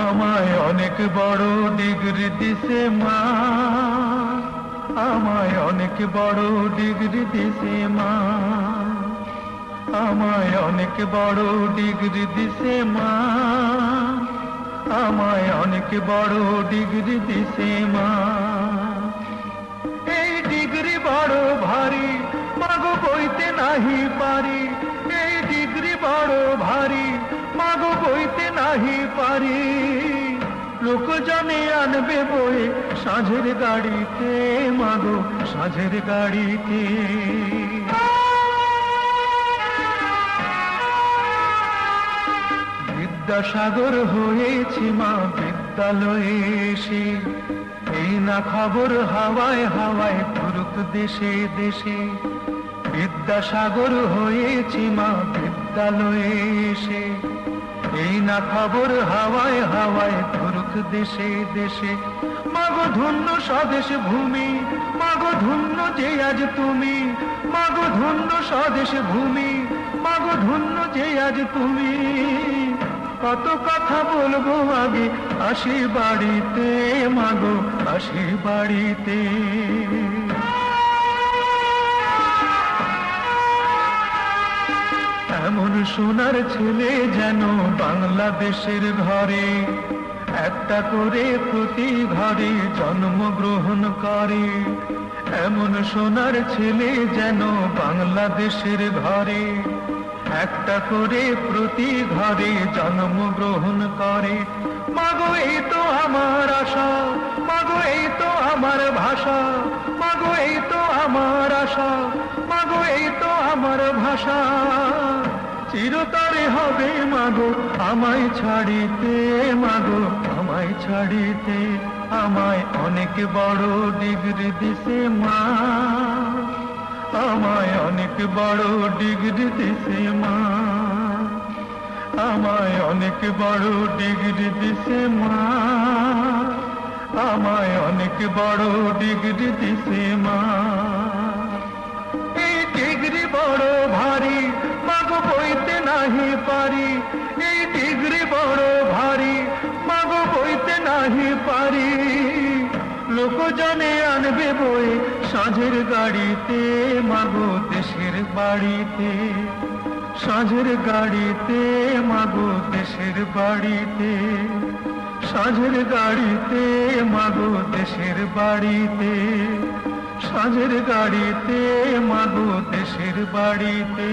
আমায় অনেক বড় ডিগ্রি দিছে মা। আমায় অনেক বড় ডিগ্রি দিছে মা। আমায় অনেক বড় ডিগ্রি দিছে মা। আমায় অনেক বড় ডিগ্রি দিছে মা। এই ডিগ্রি বড় ভারী, মাগো বইতে নাহি পারি। এই ডিগ্রি বড় ভারী, মাগো বইতে নাহি পারি। লোক জানে আনবে বই সাঁঝের গাড়িতে, মাগো সাঁঝের গাড়িতে। বিদ্যাসাগর হয়েছি মা বিদ্যালয়ে এসে। এই না খবর হাওয়ায় হাওয়ায় ঘুরুক দেশে দেশে। বিদ্যাসাগর হয়েছি মা বিদ্যালয়ে এসে। এই না খবর হাওয়ায় হাওয়ায় ঘুরুক দেশে দেশে। মাগো ধন্য স্বদেশ ভূমি, মাগো ধন্য যে আজ তুমি। মাগো ধন্য স্বদেশ ভূমি, মাগো ধন্য যে আজ তুমি। কত কথা বলব আগে? আসি বাড়িতে, মাগো, আসি বাড়িতে। এমন সোনার ছেলে যেন বাংলাদেশের ঘরে, একটা করে প্রতি ঘরে জন্মগ্রহণ করে। এমন সোনার ছেলে যেন বাংলাদেশের ঘরে একটা করে প্রতি ঘরে জন্মগ্রহণ করে। মাগো, এই তো আমার আশা। মাগো, এই তো আমার ভাষা। মাগো, এই তো আমার আশা। মাগো, এই তো আমার ভাষা। চিরতরে হবে মাগো, আমায় ছাড়িতে মাগো, আমায় ছাড়িতে। আমায় অনেক বড় ডিগ্রি দিছে মা। আমায় অনেক বড় ডিগ্রি দিছে মা। আমায় অনেক বড় ডিগ্রি দিছে মা। আমায় অনেক বড় ডিগ্রি দিছে মা। এই ডিগ্রি বড় ভারী, মাগো বইতে নাহি পারি। এই ডিগ্রি বড় ভারী, মাগো বইতে নাহি পারি। লোক জানে আনবে বই সাঁঝের গাড়িতে, মাগো দেশের বাড়িতে। সাঁঝের গাড়িতে, মাগো দেশের বাড়িতে। সাঁঝের গাড়িতে, মাগো দেশের বাড়িতে। সাঁঝের গাড়িতে, মাগো দেশের বাড়িতে।